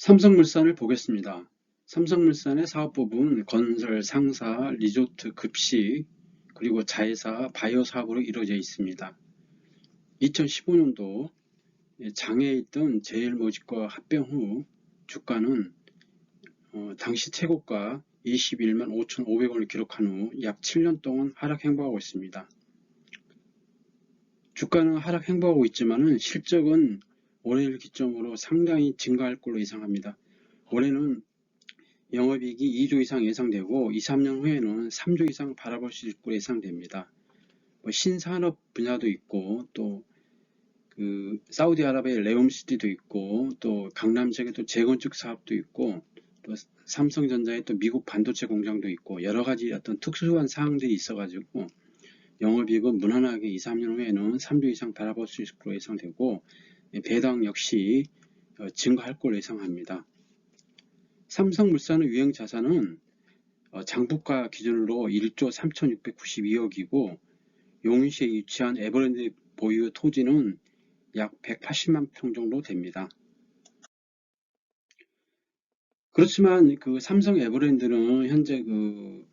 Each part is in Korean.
삼성물산을 보겠습니다. 삼성물산의 사업 부분 건설, 상사, 리조트, 급식, 그리고 자회사, 바이오 사업으로 이루어져 있습니다. 2015년도 장애에 있던 제일모직과 합병 후 주가는 어, 당시 최고가 21만 5,500원을 기록한 후 약 7년 동안 하락 행보하고 있습니다. 주가는 하락 행보하고 있지만 실적은 올해를 기점으로 상당히 증가할 걸로 예상합니다. 올해는 영업이익이 2조 이상 예상되고 2, 3년 후에는 3조 이상 바라볼 수 있을 걸로 예상됩니다. 뭐 신산업 분야도 있고 또 그 사우디아라비아의 레옴시티도 있고 또 강남 지역에 또 재건축 사업도 있고 또 삼성전자의 또 미국 반도체 공장도 있고 여러 가지 어떤 특수한 사항들이 있어가지고 영업이익은 무난하게 2, 3년 후에는 3조 이상 바라볼 수 있을 걸로 예상되고 배당 역시 어, 증가할 걸로 예상합니다. 삼성물산의 유형 자산은 어, 장부가 기준으로 1조 3,692억이고 용인시에 위치한 에버랜드 보유 토지는 약 180만 평 정도 됩니다. 그렇지만 그 삼성 에버랜드는 현재 그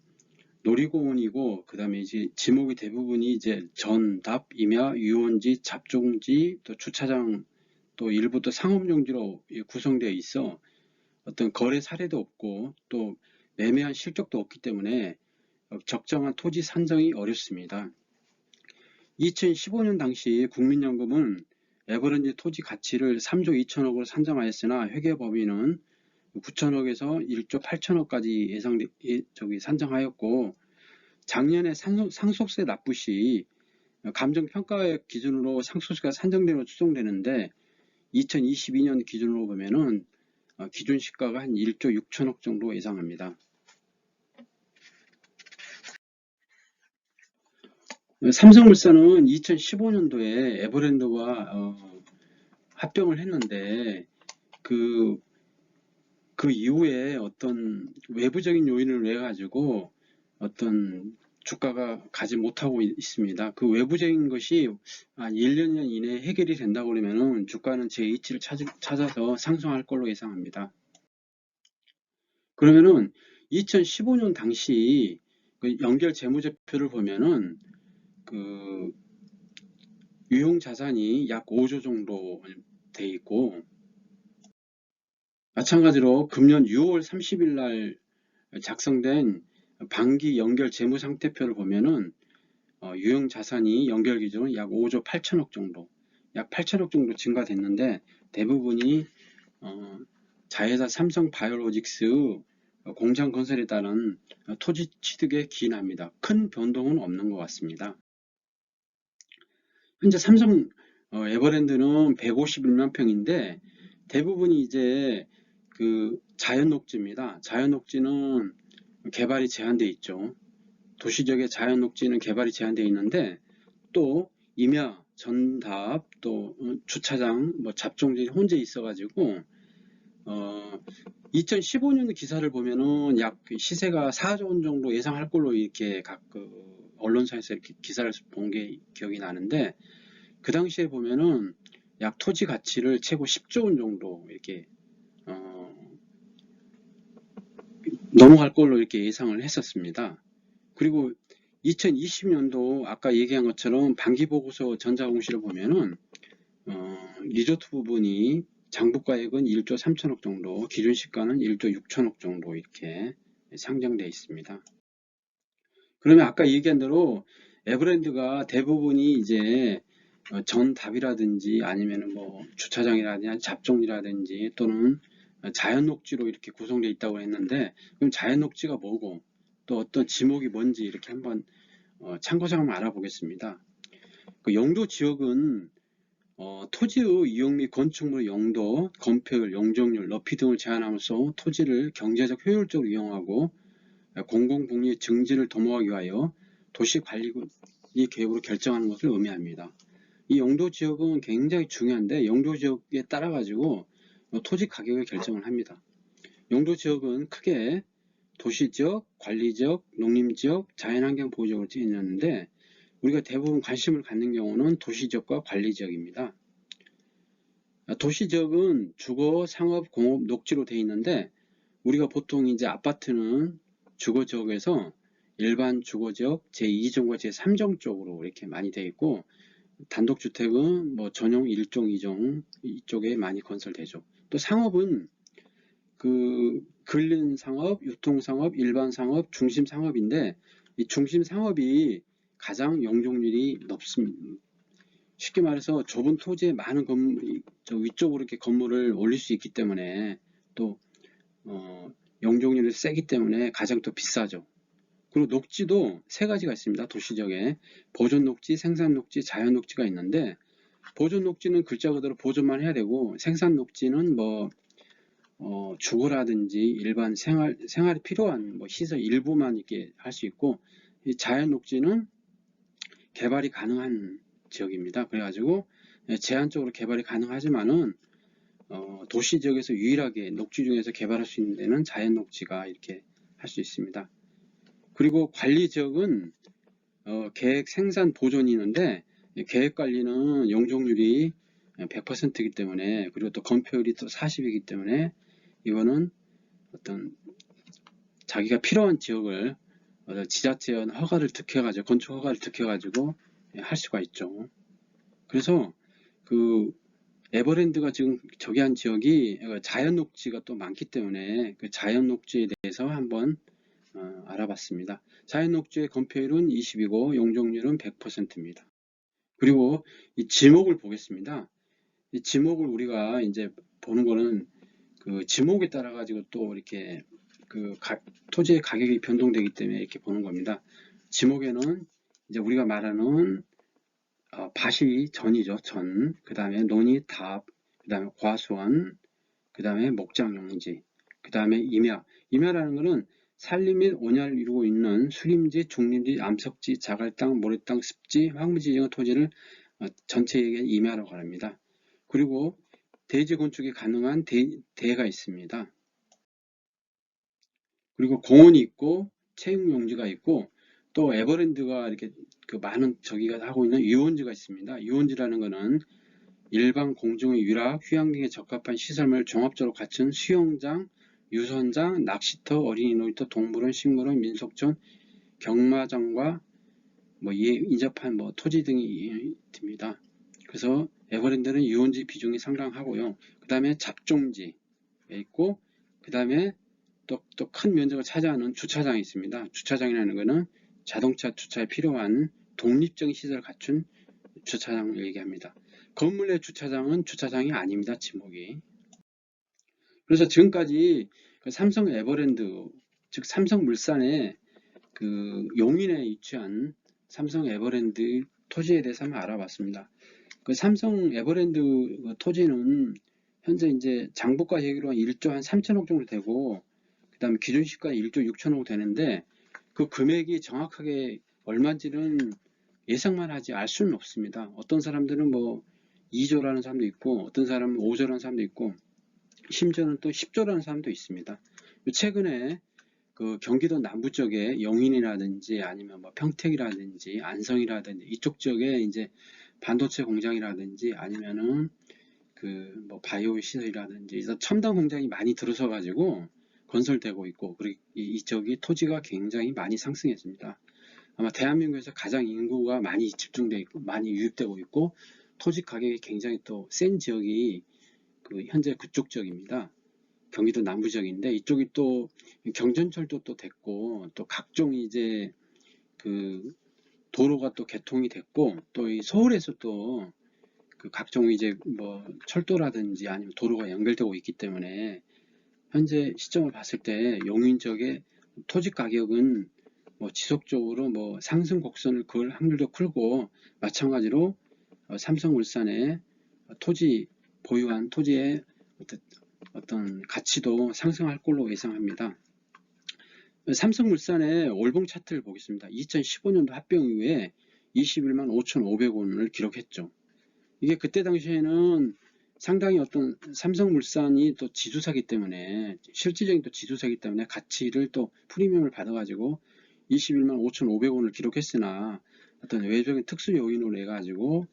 놀이공원이고 그 다음에 이제 지목이 대부분이 이제 전답, 임야, 유원지, 잡종지, 또 주차장, 또 일부 또 상업용지로 구성되어 있어 어떤 거래 사례도 없고 또 매매한 실적도 없기 때문에 적정한 토지 산정이 어렵습니다. 2015년 당시 국민연금은 에버랜드 토지 가치를 3조 2천억으로 산정하였으나 회계법인은 9천억에서 1조 8천억까지 예상 저기 산정하였고 작년에 상속세 납부 시 감정평가액 기준으로 상속세가 산정되로 추정되는데 2022년 기준으로 보면은 어, 기준 시가가 한 1조 6천억 정도 예상합니다. 삼성물산은 2015년도에 에버랜드와 어, 합병을 했는데 그, 그 이후에 어떤 외부적인 요인을 내 가지고 어떤 주가가 가지 못하고 있습니다. 그 외부적인 것이 한 1, 년 이내에 해결이 된다고 그러면 주가는 제 위치를 찾아서 상승할 걸로 예상합니다. 그러면은 2015년 당시 그 연결 재무제표를 보면은 그 유용 자산이 약 5조 정도 돼 있고 마찬가지로 금년 6월 30일 날 작성된 반기 연결 재무 상태표를 보면은 어, 유형 자산이 연결 기준은 약 5조 8천억 정도, 약 8천억 정도 증가됐는데 대부분이 어, 자회사 삼성 바이오로직스 공장 건설에 따른 토지 취득에 기인합니다. 큰 변동은 없는 것 같습니다. 현재 삼성 어, 에버랜드는 151만 평인데 대부분이 이제 그 자연 녹지입니다. 자연 녹지는 개발이 제한되어 있죠. 도시적의 자연 녹지는 개발이 제한되어 있는데 또 임야, 전답, 또 어, 주차장, 뭐 잡종들이 혼재 있어가지고 어, 2015년 기사를 보면은 약 시세가 4조 원 정도 예상할 걸로 이렇게 각 그 언론사에서 이렇게 기사를 본 게 기억이 나는데 그 당시에 보면은 약 토지 가치를 최고 10조 원 정도 이렇게 어, 넘어갈 걸로 이렇게 예상을 했었습니다. 그리고 2020년도 아까 얘기한 것처럼 반기보고서 전자공시를 보면은 어, 리조트 부분이 장부가액은 1조 3천억 정도, 기준 시가는 1조 6천억 정도 이렇게 상정되어 있습니다. 그러면 아까 얘기한 대로 에브랜드가 대부분이 이제 어, 전답이라든지 아니면 뭐 주차장이라든지 잡종이라든지 또는 자연 녹지로 이렇게 구성되어 있다고 했는데 그럼 자연 녹지가 뭐고 또 어떤 지목이 뭔지 이렇게 한번 어, 참고서 한번 알아보겠습니다. 그 영도 지역은 어, 토지의 이용 및 건축물 용도, 건폐율, 용적률, 높이 등을 제한하면서 토지를 경제적 효율적으로 이용하고 공공복리 증진을 도모하기 위하여 도시관리의 계획으로 결정하는 것을 의미합니다. 이 용도 지역은 굉장히 중요한데 용도 지역에 따라 가지고 뭐 토지 가격을 결정을 합니다. 용도 지역은 크게 도시지역, 관리지역, 농림지역, 자연환경 보호지역으로지어졌는데 우리가 대부분 관심을 갖는 경우는 도시지역과 관리지역입니다. 도시지역은 주거, 상업, 공업, 녹지로 되어 있는데 우리가 보통 이제 아파트는 주거지역에서 일반 주거지역 제2종과 제3종 쪽으로 이렇게 많이 되어 있고 단독주택은 뭐 전용 1종, 2종 이쪽에 많이 건설되죠. 또 상업은 그 근린 상업, 유통 상업, 일반 상업, 중심 상업인데 이 중심 상업이 가장 용적률이 높습니다. 쉽게 말해서 좁은 토지에 많은 건물, 저 위쪽으로 이렇게 건물을 올릴 수 있기 때문에 또 어, 용적률이 세기 때문에 가장 더 비싸죠. 그리고 녹지도 세 가지가 있습니다. 도시적에 보존 녹지, 생산 녹지, 자연 녹지가 있는데 보존 녹지는 글자 그대로 보존만 해야 되고 생산 녹지는 뭐 어, 주거라든지 일반 생활 생활에 필요한 뭐 시설 일부만 이렇게 할 수 있고 이 자연 녹지는 개발이 가능한 지역입니다. 그래가지고 예, 제한적으로 개발이 가능하지만은 어, 도시 지역에서 유일하게 녹지 중에서 개발할 수 있는 데는 자연 녹지가 이렇게 할 수 있습니다. 그리고 관리 지역은 어, 계획 생산 보존이 있는데 이 계획 관리는 용적률이 100%이기 때문에 그리고 또 건폐율이 또 40이기 때문에 이거는 어떤 자기가 필요한 지역을 어, 지자체의 허가를 득해가지고 건축 허가를 득해가지고 예, 할 수가 있죠. 그래서 그 에버랜드가 지금 저기한 지역이 자연 녹지가 또 많기 때문에 그 자연 녹지에 대해서 한번 어, 알아봤습니다. 자연 녹지의 건폐율은 20이고 용적률은 100%입니다. 그리고 이 지목을 보겠습니다. 이 지목을 우리가 이제 보는 거는 그 지목에 따라 가지고 또 이렇게 그 가- 토지의 가격이 변동되기 때문에 이렇게 보는 겁니다. 지목에는 이제 우리가 말하는 어, 밭이 전이죠. 전. 그 다음에 논이 답. 그 다음에 과수원. 그 다음에 목장용지. 그 다음에 임야. 임야라는 것은 산림 및 온야를 이루고 있는 수림지, 중림지, 암석지, 자갈땅, 모래땅, 습지, 황무지 등 토지를 어, 전체에게 임야라고 합니다. 그리고 대지 건축이 가능한 대, 대가 있습니다. 그리고 공원이 있고 체육용지가 있고 또 에버랜드가 이렇게 그 많은 저기가 하고 있는 유원지가 있습니다. 유원지라는 것은 일반 공중의 유락, 휴양림에 적합한 시설물 종합적으로 갖춘 수영장, 유선장, 낚시터, 어린이 놀이터, 동물원, 식물원, 민속촌, 경마장과 뭐 인접한 뭐 토지 등이 됩니다. 그래서 에버랜드는 유원지 비중이 상당하고요. 그 다음에 잡종지에 있고 그 다음에 또 또 큰 면적을 차지하는 주차장이 있습니다. 주차장이라는 것은 자동차 주차에 필요한 독립적인 시설을 갖춘 주차장을 얘기합니다. 건물 내 주차장은 주차장이 아닙니다. 지목이. 그래서 지금까지 그 삼성 에버랜드, 즉 삼성물산의 그 용인에 위치한 삼성 에버랜드 토지에 대해서 한번 알아봤습니다. 그 삼성 에버랜드 그 토지는 현재 이제 장부가 얘기로 한 1조 한 3천억 정도 되고 그 다음에 기존 시가 1조 6천억 되는데 그 금액이 정확하게 얼마인지는 예상만 하지 알 수는 없습니다. 어떤 사람들은 뭐 2조라는 사람도 있고 어떤 사람은 5조라는 사람도 있고 심지어는 또 10조라는 사람도 있습니다. 최근에 그 경기도 남부 쪽에 영인이라든지 아니면 뭐 평택이라든지 안성이라든지 이쪽 지역에 이제 반도체 공장이라든지 아니면은 그 뭐 바이오 시설이라든지 첨단 공장이 많이 들어서 가지고 건설되고 있고 그리고 이- 이쪽이 토지가 굉장히 많이 상승했습니다. 아마 대한민국에서 가장 인구가 많이 집중되어 있고 많이 유입되고 있고 토지 가격이 굉장히 또 센 지역이 그 현재 그쪽 지역입니다. 경기도 남부 지역인데 이쪽이 또 경전철도 또 됐고 또 각종 이제 그 도로가 또 개통이 됐고 또 이 서울에서 또 그 각종 이제 뭐 철도라든지 아니면 도로가 연결되고 있기 때문에 현재 시점을 봤을 때 용인 지역의 토지 가격은 뭐 지속적으로 뭐 상승 곡선을 그을 확률도 크고 마찬가지로 어, 삼성물산의 토지 보유한 토지의 어떤, 가치도 상승할 걸로 예상합니다. 삼성물산의 월봉 차트를 보겠습니다. 2015년도 합병 이후에 21만 5,500원을 기록했죠. 이게 그때 당시에는 상당히 어떤 삼성물산이 또 지주사기 때문에 실질적인 또 지주사기 때문에 가치를 또 프리미엄을 받아가지고 21만 5,500원을 기록했으나 어떤 외적인 특수 요인으로 해 가지고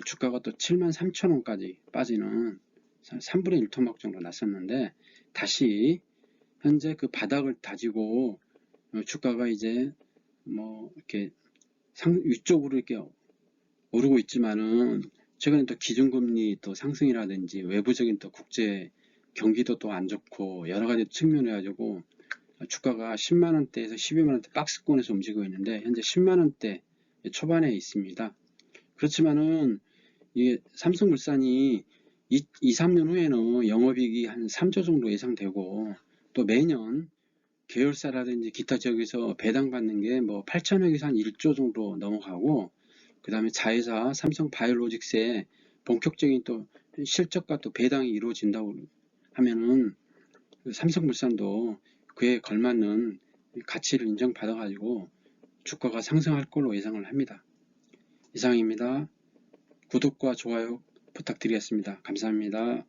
주가가 또 7만 3천 원까지 빠지는 3분의 1 토막 정도 났었는데 다시 현재 그 바닥을 다지고 어, 주가가 이제 뭐 이렇게 상 위쪽으로 이렇게 오르고 있지만은 최근에 또 기준금리 또 상승이라든지 외부적인 또 국제 경기도 또 안 좋고 여러 가지 측면에 가지고 주가가 10만 원대에서 12만 원대 박스권에서 움직이고 있는데 현재 10만 원대 초반에 있습니다. 그렇지만은 이게 삼성물산이 2, 3년 후에는 영업이익이 한 3조 정도 예상되고 또 매년 계열사라든지 기타 지역에서 배당받는 게 뭐 8천억에서 한 1조 정도 넘어가고 그 다음에 자회사 삼성 바이오로직스의 본격적인 또 실적과 또 배당이 이루어진다고 하면은 그 삼성물산도 그에 걸맞는 가치를 인정받아 가지고 주가가 상승할 걸로 예상을 합니다. 이상입니다. 구독과 좋아요 부탁드리겠습니다. 감사합니다.